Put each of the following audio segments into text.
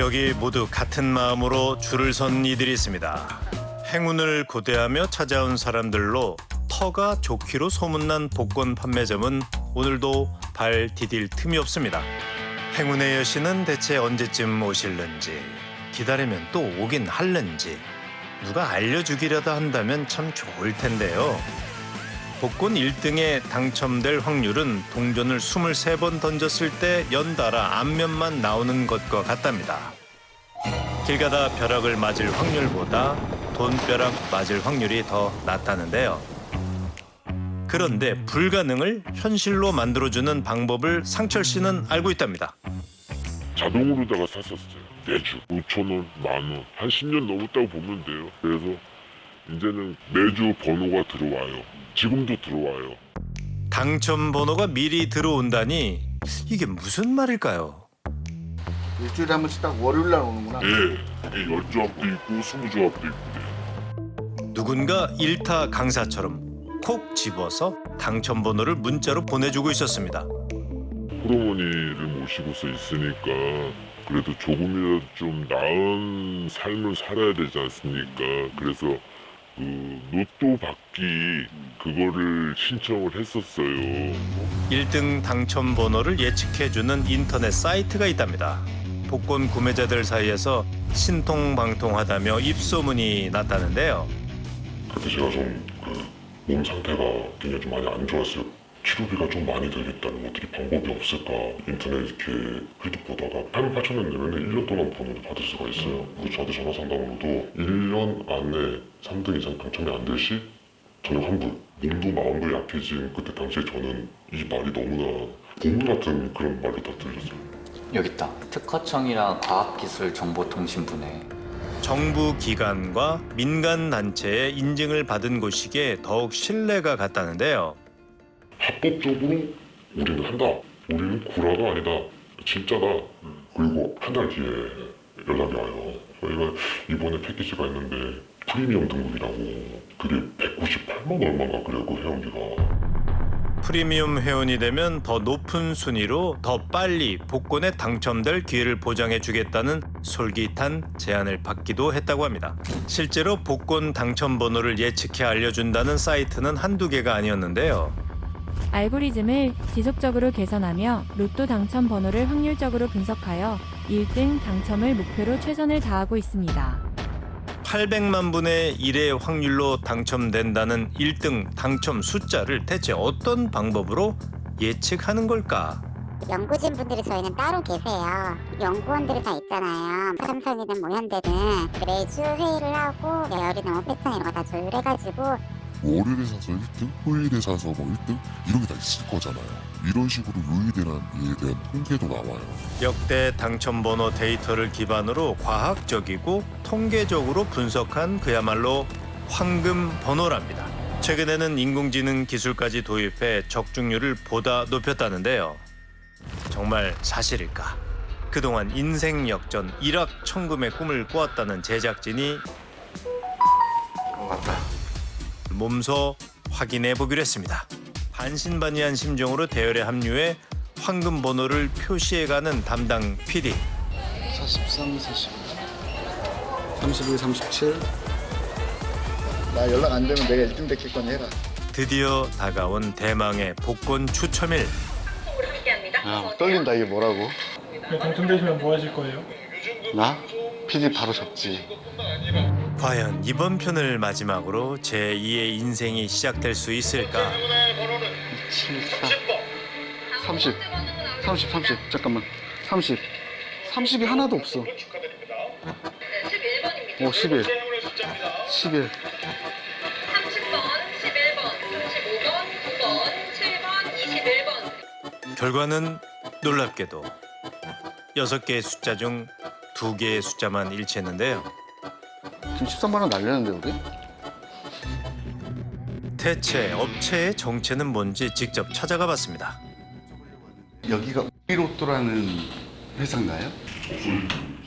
여기 모두 같은 마음으로 줄을 선 이들이 있습니다. 행운을 고대하며 찾아온 사람들로 터가 좋기로 소문난 복권 판매점은 오늘도 발 디딜 틈이 없습니다. 행운의 여신은 대체 언제쯤 오실는지 기다리면 또 오긴 할는지 누가 알려주기라도 한다면 참 좋을 텐데요. 복권 1등에 당첨될 확률은 동전을 23번 던졌을 때 연달아 앞면만 나오는 것과 같답니다. 길 가다 벼락을 맞을 확률보다 돈벼락 맞을 확률이 더 낮다는데요. 그런데 불가능을 현실로 만들어주는 방법을 상철 씨는 알고 있답니다. 자동으로다가 샀었어요. 매주 5천 원, 만 원, 한 10년 넘었다고 보면 돼요. 그래서 이제는 매주 번호가 들어와요. 지금도 들어와요. 당첨 번호가 미리 들어온다니 이게 무슨 말일까요? 일주일에 한 번씩 딱 월요일 날 오는구나. 예, 이 열조합도 있고 스무 조합도 있고 그래요. 누군가 일타 강사처럼 콕 집어서 당첨 번호를 문자로 보내주고 있었습니다. 호르몬이를 모시고서 있으니까 그래도 조금이라도 좀 나은 삶을 살아야 되지 않습니까? 그래서 그 로또 받기 그거를 신청을 했었어요. 1등 당첨 번호를 예측해주는 인터넷 사이트가 있답니다. 복권 구매자들 사이에서 신통방통하다며 입소문이 났다는데요. 그때 제가 좀 그 몸 상태가 굉장히 좀 많이 안 좋았어요. 치료비가 좀 많이 들겠다는 어떻게 방법이 없을까 인터넷 이렇게 글도 보다가 8만 8천 원 내면 1년 동안 번호를 받을 수가 있어요. 그리고 저한테 전화 상담으로도 1년 안에 3등 이상 당첨이 안 될 시 저녁 환불. 몸도 마음도 약해진 그때 당시에 저는 이 말이 너무나 고문 같은 그런 말로 다 들렸어요. 여기 있다. 특허청이랑 과학기술정보통신부네. 정부 기관과 민간 단체의 인증을 받은 곳이기에 더욱 신뢰가 갔다는데요. 합법적으로 우리는 한다. 우리는 구라가 아니다. 진짜다. 그리고 한 달 뒤에 연락이 와요. 저희가 이번에 패키지가 있는데 프리미엄 등급이라고 그게 198만 얼마인가 그래요 그 회원비가. 프리미엄 회원이 되면 더 높은 순위로 더 빨리 복권에 당첨될 기회를 보장해 주겠다는 솔깃한 제안을 받기도 했다고 합니다. 실제로 복권 당첨 번호를 예측해 알려준다는 사이트는 한두 개가 아니었는데요. 알고리즘을 지속적으로 개선하며 로또 당첨 번호를 확률적으로 분석하여 1등 당첨을 목표로 최선을 다하고 있습니다. 800만 분의 1의 확률로 당첨된다는 1등 당첨 숫자를 대체 어떤 방법으로 예측하는 걸까? 연구진 분들이 저희는 따로 계세요. 연구원들이 다 있잖아요. 삼성이든 뭐 현대든 매주 회의를 하고 계열이든 뭐 패턴 이런 거 다 조율해가지고 월요일에 사서 1등, 토요일에 사서 뭐 1등 이런 게 다 있을 거잖아요. 이런 식으로 유의되는 이에 대한 통계도 나와요. 역대 당첨 번호 데이터를 기반으로 과학적이고 통계적으로 분석한 그야말로 황금 번호랍니다. 최근에는 인공지능 기술까지 도입해 적중률을 보다 높였다는데요. 정말 사실일까? 그동안 인생 역전 일확천금의 꿈을 꾸었다는 제작진이 몸소 확인해 보기로 했습니다. 반신반의한 심정으로 대열에 합류해 황금 번호를 표시해가는 담당 PD. 43, 40, 31, 37. 나 연락 안 되면 내가 1등 됐겠거니 해라. 드디어 다가온 대망의 복권 추첨일. 야, 떨린다 이게 뭐라고? 네, 당첨되시면 뭐 하실 거예요? 나? PD 바로 접지. 과연 이번 편을 마지막으로 제2의 인생이 시작될 수 있을까? 7, 4, 30, 30, 30. 잠깐만. 30. 30이 하나도 없어. 오, 11. 11. 30번, 11번, 35번, 9번, 7번, 21번. 결과는 놀랍게도 여섯 개의 숫자 중 두 개의 숫자만 일치했는데요. 지금 13만 원 날렸는데 우리? 대체 업체의 정체는 뭔지 직접 찾아가 봤습니다. 여기가 우리로또라는 회사인가요?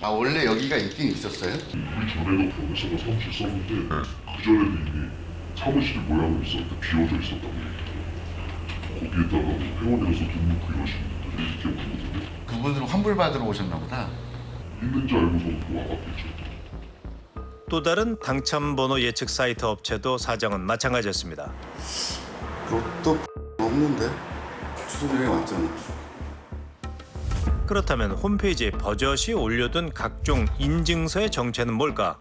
아 원래 여기가 있긴 있었어요? 우리 전에도 거기서 사무실 썼는데 그 전에도 이미 사무실 모양을 있었는데 비어져 있었다고 거기에다가 회원이라서 돈 넣고 이러시는 분들이 기억나거든요. 그분들은 환불 받으러 오셨나 보다. 있는지 알고서 와봤겠죠. 또 다른 당첨 번호 예측 사이트 업체도 사정은 마찬가지였습니다. 로또 없는데? 주소명이 왔잖아. 그렇다면 홈페이지에 버젓이 올려둔 각종 인증서의 정체는 뭘까?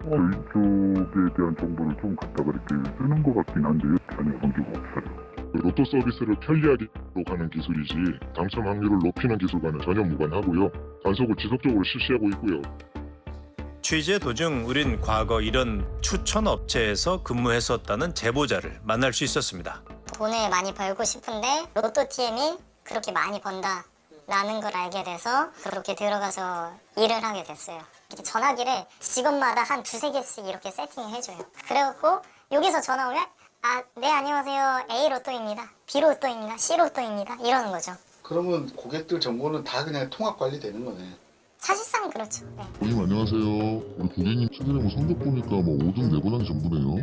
저희 쪽에 대한 정보를 좀 갖다가 이렇게 쓰는 것 같긴 한데 전혀 관계가 없어요. 로또 서비스를 편리하게 하는 기술이지 당첨 확률을 높이는 기술과는 전혀 무관하고요. 단속을 지속적으로 실시하고 있고요. 취재 도중 우린 과거 이런 추천 업체에서 근무했었다는 제보자를 만날 수 있었습니다. 돈을 많이 벌고 싶은데 로또 TM이 그렇게 많이 번다. 라는 걸 알게 돼서 그렇게 들어가서 일을 하게 됐어요. 이렇게 전화기를 직원마다 한 두세 개씩 이렇게 세팅을 해줘요. 그래갖고 여기서 전화 오면 아, 네 안녕하세요. A 로또입니다. B 로또입니다. C 로또입니다. 이러는 거죠. 그러면 고객들 정보는 다 그냥 통합 관리되는 거네. 사실상 그렇죠. 네. 고객님 안녕하세요. 우리 고객님 최근에 뭐 성적 보니까 뭐 5등 4번 한 전부네요.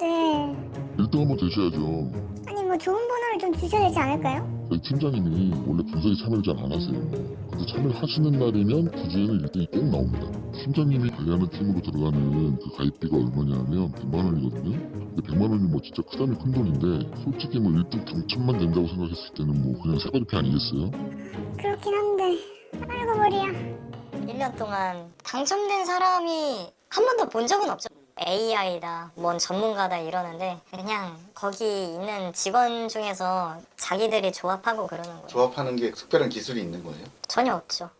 네. 1등 한번 되셔야죠. 아니 뭐 좋은 번호를 좀 주셔야 되지 않을까요? 저희 팀장님이 원래 분석에 참여를 잘 안 하세요. 근데 참여를 하시는 날이면 그 주에는 1등이 꼭 나옵니다. 팀장님이 관리하는 팀으로 들어가는 그 가입비가 얼마냐면 100만 원이거든요. 근데 100만 원이 뭐 진짜 크다면 큰 돈인데 솔직히 뭐 1등 당첨만 된다고 생각했을 때는 뭐 그냥 새거리피 아니겠어요? 그렇긴 한데 아이고 머리야 1년 동안 당첨된 사람이 한 번도 본 적은 없죠 AI다 뭔 전문가다 이러는데 그냥 거기 있는 직원 중에서 자기들이 조합하고 그러는 거예요 조합하는 게 특별한 기술이 있는 거예요. 전혀 없죠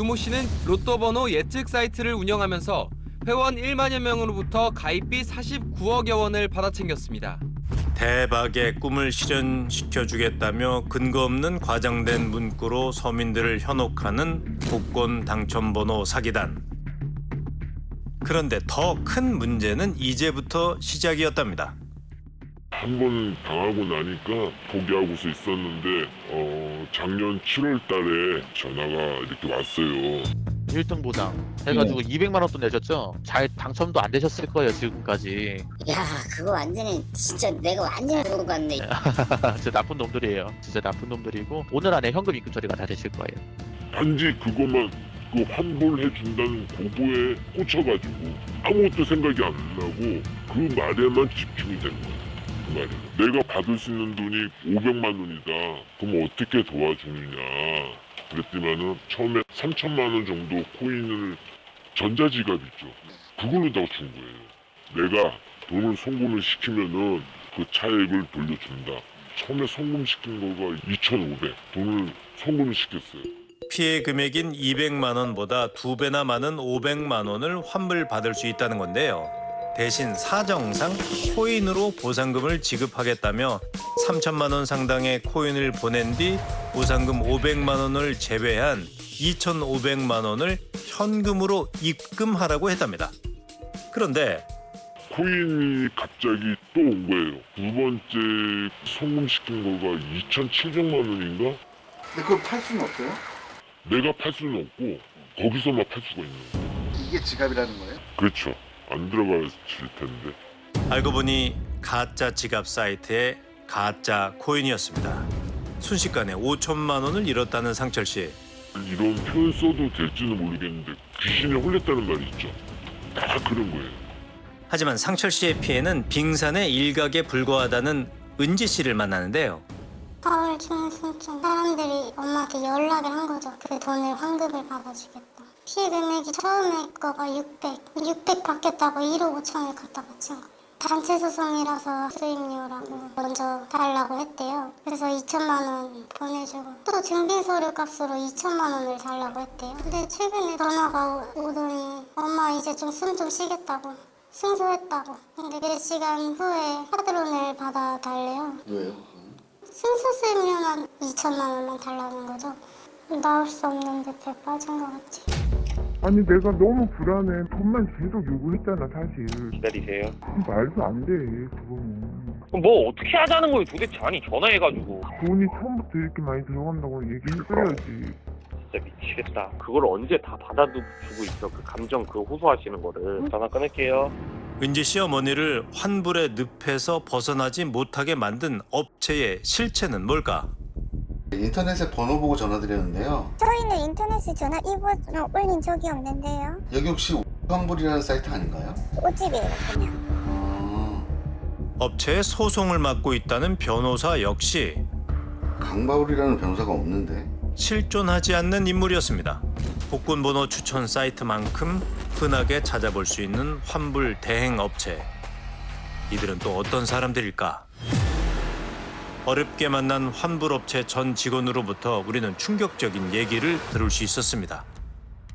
유모 씨는 로또 번호 예측 사이트를 운영하면서 회원 1만여 명으로부터 가입비 49억여 원을 받아 챙겼습니다. 대박의 꿈을 실현시켜 주겠다며 근거 없는 과장된 문구로 서민들을 현혹하는 복권 당첨번호 사기단. 그런데 더 큰 문제는 이제부터 시작이었답니다. 한 번 당하고 나니까 포기하고서 있었는데 어, 작년 7월 달에 전화가 이렇게 왔어요. 1등 보장 해가지고 200만 원돈 내셨죠? 잘 당첨도 안 되셨을 거예요 지금까지 야 그거 완전히 진짜 내가 완전히 보고 갔네 진짜 나쁜 놈들이에요 진짜 나쁜 놈들이고 오늘 안에 현금 입금 처리가 다 되실 거예요 단지 그것만 그 환불해 준다는 고보에 꽂혀가지고 아무것도 생각이 안 나고 그 말에만 집중이 된 거야. 그 말에 내가 받을 수 있는 돈이 500만 원이다. 그럼 어떻게 도와주느냐. 그랬더니만은 처음에 3천만 원 정도 코인을 전자지갑 있죠. 그걸로 다 준 거예요. 내가 돈을 송금을 시키면은 그 차액을 돌려준다. 처음에 송금시킨 거가 2,500 돈을 송금을 시켰어요. 피해 금액인 200만 원보다 두 배나 많은 500만 원을 환불받을 수 있다는 건데요. 대신 사정상 코인으로 보상금을 지급하겠다며 3천만 원 상당의 코인을 보낸 뒤 보상금 500만 원을 제외한 2,500만 원을 현금으로 입금하라고 했답니다. 그런데 코인이 갑자기 또 온 거예요. 두 번째 송금시킨 거가 2,700만 원인가? 근데 그걸 팔 수는 없어요? 내가 팔 수는 없고 거기서만 팔 수가 있는 거예요. 이게 지갑이라는 거예요? 그렇죠. 안 들어갔을 텐데. 알고 보니 가짜 지갑 사이트의 가짜 코인이었습니다. 순식간에 5천만 원을 잃었다는 상철 씨. 이런 표현 써도 될지는 모르겠는데 귀신에 홀렸다는 말이 있죠. 다 그런 거예요. 하지만 상철 씨의 피해는 빙산의 일각에 불과하다는 은지 씨를 만나는데요. 4월 중순쯤 사람들이 엄마한테 연락을 한 거죠. 그 돈을 환급을 받아주겠다. 피해 금액이 처음에 거가 600, 600 받겠다고 1억 5천을 갖다 바친 거예요. 단체 소송이라서 수임료라고 먼저 달라고 했대요. 그래서 2천만 원 보내주고 또 증빙 서류 값으로 2천만 원을 달라고 했대요. 근데 최근에 전화가 오- 오더니 엄마 이제 좀 숨 좀 쉬겠다고 승소했다고. 근데 몇 시간 후에 카드론을 받아달래요. 왜요? 승소 수임료만 2천만 원만 달라는 거죠. 나올 수 없는 늪에 빠진 것 같지. 아니 내가 너무 불안해. 돈만 계속 요구했잖아 사실. 기다리세요 말도 안 돼. 그거는. 뭐 어떻게 하자는 거예요 도대체 아니 전화해가지고 돈이 처음부터 이렇게 많이 들어간다고 얘기했어야지. 진짜 미치겠다 그걸 언제 다 받아주고 있어 그 감정 그 호소하시는 거를 전화 끊을게요 은지 씨 어머니를 환불의 늪에서 벗어나지 못하게 만든 업체의 실체는 뭘까? 인터넷에 번호 보고 전화드렸는데요. 저희는 인터넷에 전화 이번호 올린 적이 없는데요. 여기 혹시 황불이라는 사이트 아닌가요? 오집이에요 그냥. 아, 업체의 소송을 맡고 있다는 변호사 역시 강바울이라는 변호사가 없는데. 실존하지 않는 인물이었습니다. 복권 번호 추천 사이트만큼 흔하게 찾아볼 수 있는 환불 대행 업체. 이들은 또 어떤 사람들일까? 어렵게 만난 환불업체 전 직원으로부터 우리는 충격적인 얘기를 들을 수 있었습니다.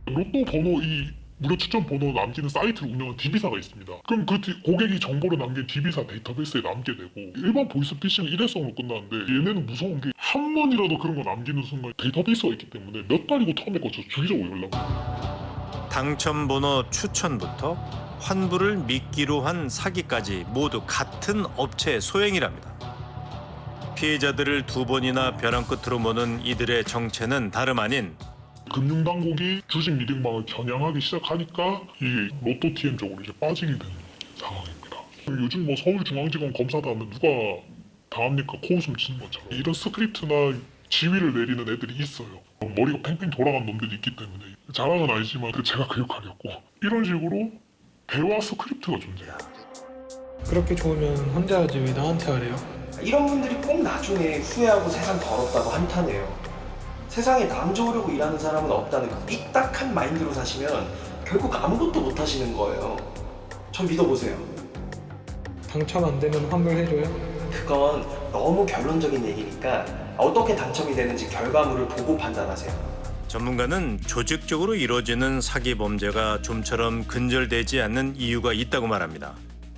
로또 번호 이 무료 추천 번호 남기는 사이트를 운영한 DB사가 있습니다. 그럼 그 디- 고객이 정보를 남긴 DB사 데이터베이스에 남게 되고 일반 보이스피싱은 일회성으로 끝나는데 얘네는 무서운 게 한 번이라도 그런 거 남기는 순간 데이터베이스가 있기 때문에 몇 달이고 텀에 거쳐 주기적으로 연락을 해요. 당첨 번호 추천부터 환불을 미끼로 한 사기까지 모두 같은 업체의 소행이랍니다. 피해자들을 두 번이나 벼랑 끝으로 모는 이들의 정체는 다름 아닌 금융당국이 주식 리딩방을 겨냥하기 시작하니까 이 로또 TM 쪽으로 이제 빠지게 되는 상황입니다. 요즘 뭐 서울중앙지검 검사도 하면 누가 당합니까? 코웃음 치는 것처럼 이런 스크립트나 지휘를 내리는 애들이 있어요. 머리가 팽팽 돌아간 놈들이 있기 때문에 자랑은 아니지만 그 제가 그 역할이었고 이런 식으로 대화 스크립트가 존재해요. 그렇게 좋으면 혼자 하지 왜 나한테 하래요? 이런 분들이 꼭 나중에 후회하고 세상 더럽다고 한탄해요. 세상에 남 좋으려고 일하는 사람은 없다는 그 삐딱한 마인드로 사시면 결국 아무것도 못 하시는 거예요. 전 믿어보세요. 당첨 안 되면 환불해줘요? 그건 너무 결론적인 얘기니까 어떻게 당첨이 되는지 결과물을 보고 판단하세요. 전문가는 조직적으로 이루어지는 사기 범죄가 좀처럼 근절되지 않는 이유가 있다고 말합니다.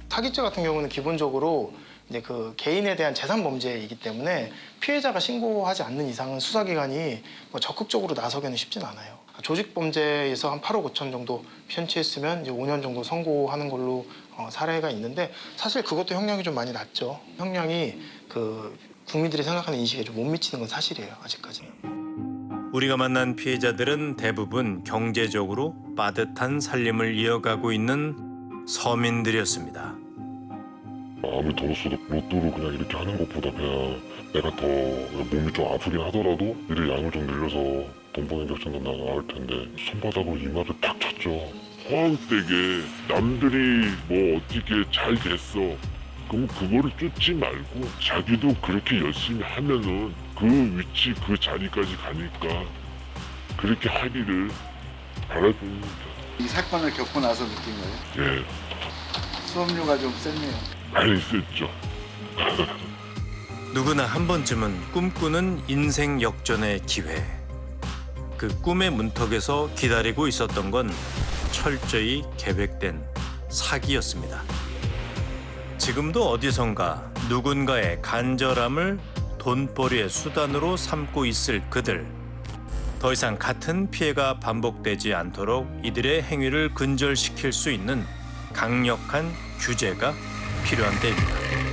사기죄 같은 경우는 기본적으로 이제 그 개인에 대한 재산 범죄이기 때문에 피해자가 신고하지 않는 이상은 수사기관이 뭐 적극적으로 나서기는 쉽진 않아요. 조직 범죄에서 한 8억 5천 정도 편취했으면 이제 5년 정도 선고하는 걸로 어, 사례가 있는데 사실 그것도 형량이 좀 많이 낮죠. 형량이 그 국민들이 생각하는 인식에 좀 못 미치는 건 사실이에요. 아직까지는. 우리가 만난 피해자들은 대부분 경제적으로 빠듯한 살림을 이어가고 있는 서민들이었습니다. 마음이 더웠어도 로또를 그냥 이렇게 하는 것보다 그냥 내가 더 몸이 좀 아프긴 하더라도 일을 양을 좀 늘려서 돈 버는 게 훨씬 더 나을 텐데 손바닥으로 이마를 탁 쳤죠. 화학되게 남들이 뭐 어떻게 잘 됐어. 그럼 그거를 쫓지 말고 자기도 그렇게 열심히 하면은 그 위치 그 자리까지 가니까 그렇게 하기를 바라봅니다. 이 사건을 겪고 나서 느낀 거예요. 예, 수업료가 좀 셌네요. 많이 썼죠. 누구나 한 번쯤은 꿈꾸는 인생 역전의 기회. 그 꿈의 문턱에서 기다리고 있었던 건 철저히 계획된 사기였습니다. 지금도 어디선가 누군가의 간절함을 돈벌이의 수단으로 삼고 있을 그들. 더 이상 같은 피해가 반복되지 않도록 이들의 행위를 근절시킬 수 있는 강력한 규제가 필요한 때입니다.